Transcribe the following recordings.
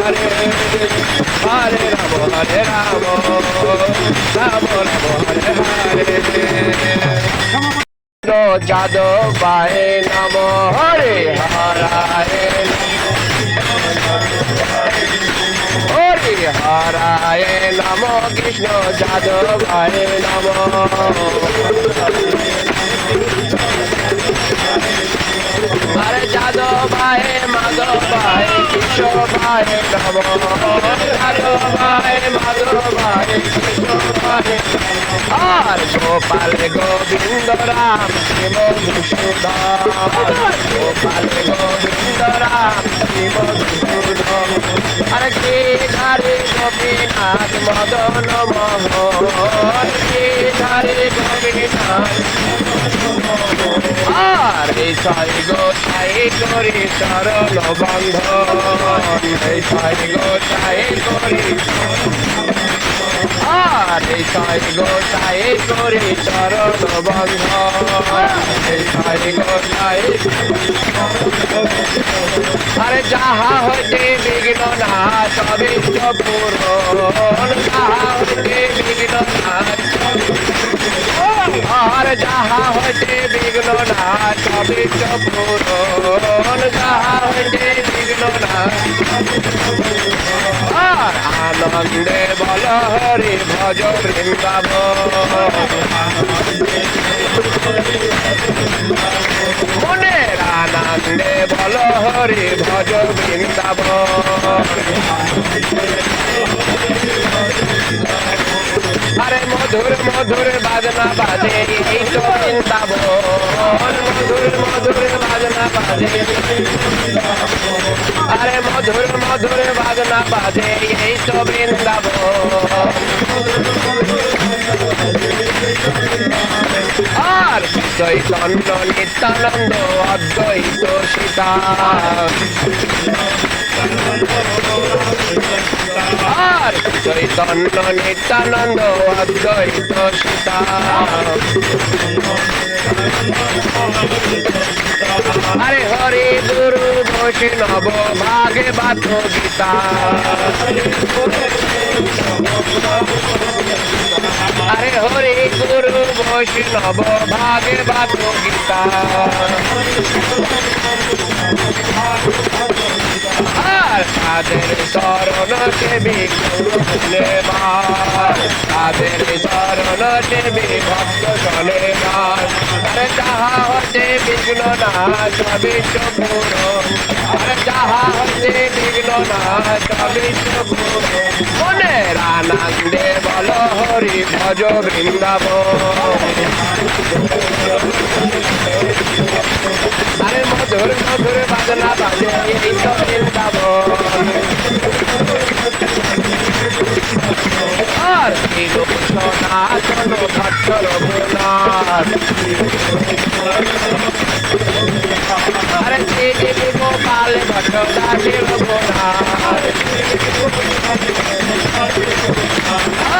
হরে হরে রাম হরে রাম রাম রাম হরে হরে যাদবায় নম হরে হরায় হরে হরায় নম কৃষ্ণ যাদবায় নম আরে যাদব ভাই মাধব ভাই, কিশোর ভাই, নব। যাদব ভাই মাধব ভাই, কিশোর ভাই আর গোপাল গোবিন্দ রাম শিব সুদাম গোপাল গোবিন্দ রাম শিব সুদাম আরে কে ধারে গোপীনাথ মদন মোহন কে ধারে গোপীনাথ আর এই সারি গোপী তাই করি সরল বন্ধ তাই গো তাই করি আরে তাই গো তাই করি সরল বন্ধ তাই গো তাই আরে যাহা হইতে বিঘ্ন না সবে পূরণ যাহা হইতে বিঘ্ন না আর যাহা হইতে বিঘ্ন না তবে পূরণ যাহা হইতে বিঘ্ন না আনন্দে বল হরি ভজ বৃন্দাবন। মনের আনন্দে বল হরি ভজ বৃন্দাবন। আরে মধুর মধুর বাজনা বাজে এই তো বৃন্দাবন মধুর মধুর বাজনা বাজে, আরে মধুর মধুর বাজনা বাজে এই তো বৃন্দাবন আর চৈতন্য নিত্যানন্দ, অদ্বৈত সীতা। আর চৈতন্য নিত্যানন্দ অদ্বৈত সীতা। আরে হরে গুরু, বৈষ্ণব ভাগে বাত গীতা। আরে হরে গুরু, বৈষ্ণব ভাগে বাত গীতা। আর তাদের চরণ দেবী নেবার তাদের চরণ দেবী ভক্ত জনে আরে যাহা হতে বিঘ্ন না, সবই পূরণ আরে যাহা হতে বিঘ্ন না, সবই পূরণ মনের আনন্দে বল হরি ভজ বৃন্দাবন। আসলো ভাটল ভোলার আর সে দেবে গোপাল ভটলা দেব ভোলার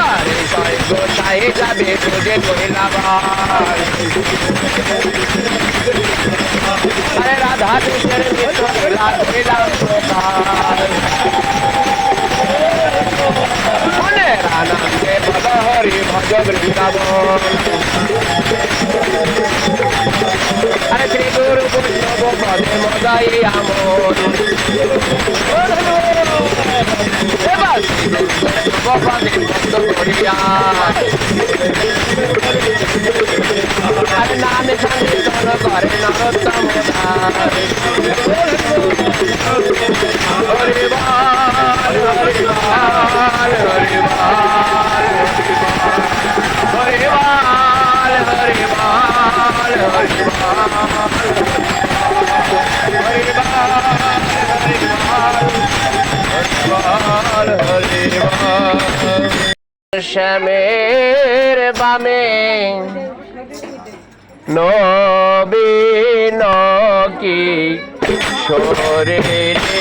আরে তাই গোটায় যাবে তোজে কহিলাবার রাধা কৃষ্ণের মিত্র ভোলা কহিলাম नाना के पद हरि भजन अरे श्री गुरु वैष्णव पदे मदाई आमोद अरे नाम संकीर्तन करे नरोत्तम हरे बाल हरे बाल हरे बाल শ্যামের বামে নবীন কি শরীরে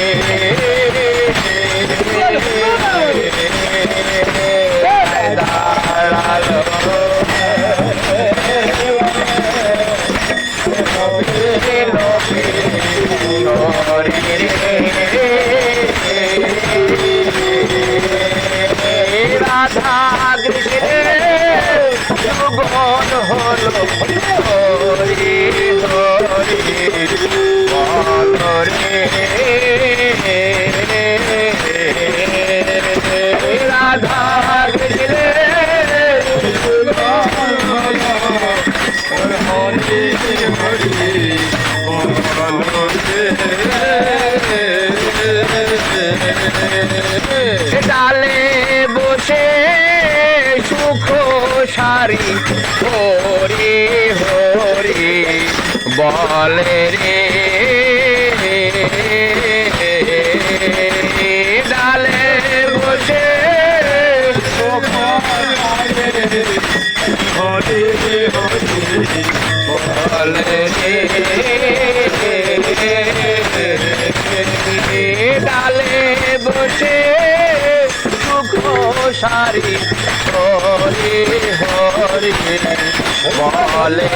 হরি হরি ডালে বসে সুখ সারি ভরে বলে রে। ডালে বসে বলে রে। ডালে বসে সারি হরি হরি। বলে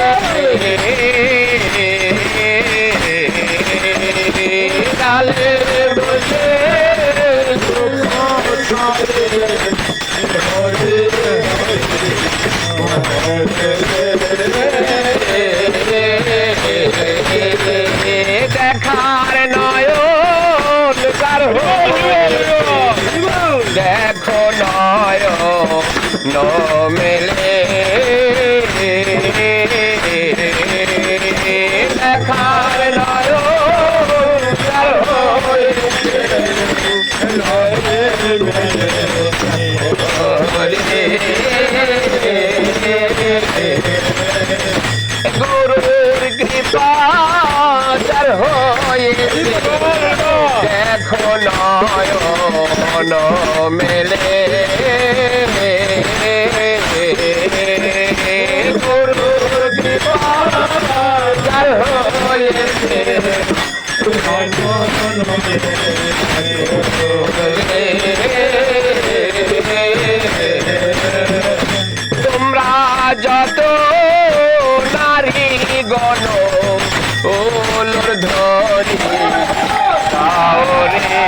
يا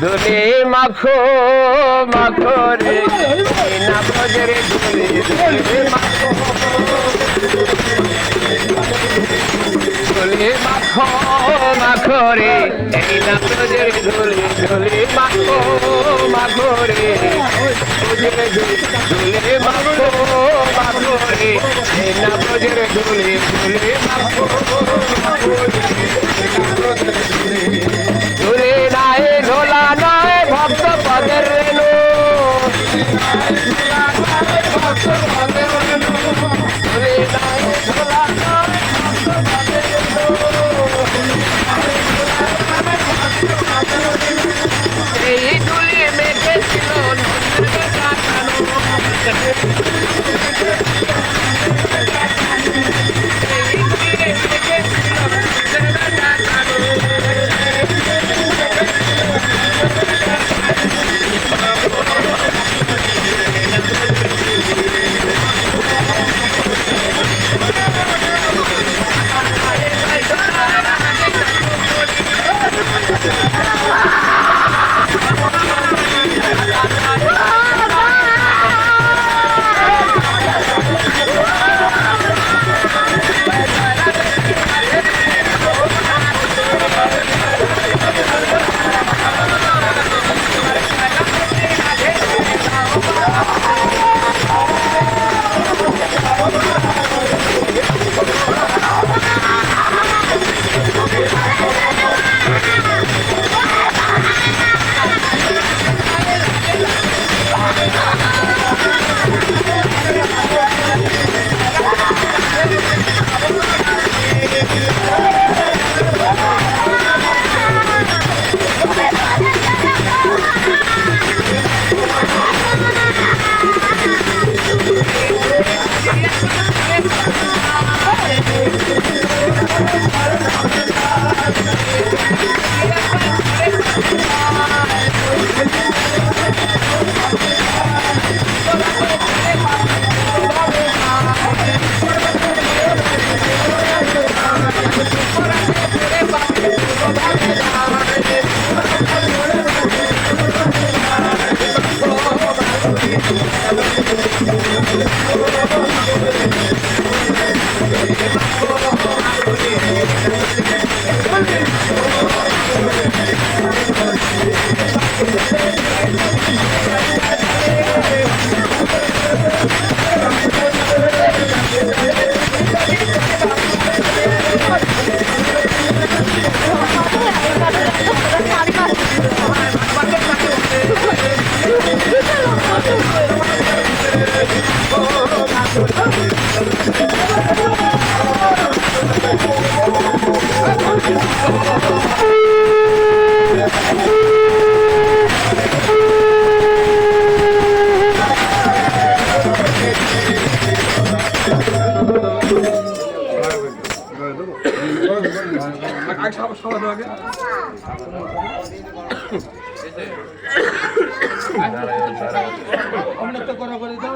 ধুলি মাখো মাখো রে না ধুলি ধুলি মাখো। ধুলি মাখো মাখো রে। এই না ঝুলি ঝুলি মাখো মাখো রে। ধুলি মাখো মাখো রে এই না ঝুলি ধুলি মাখো মাখো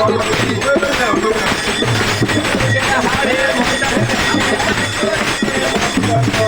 Thank you.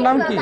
নাম কি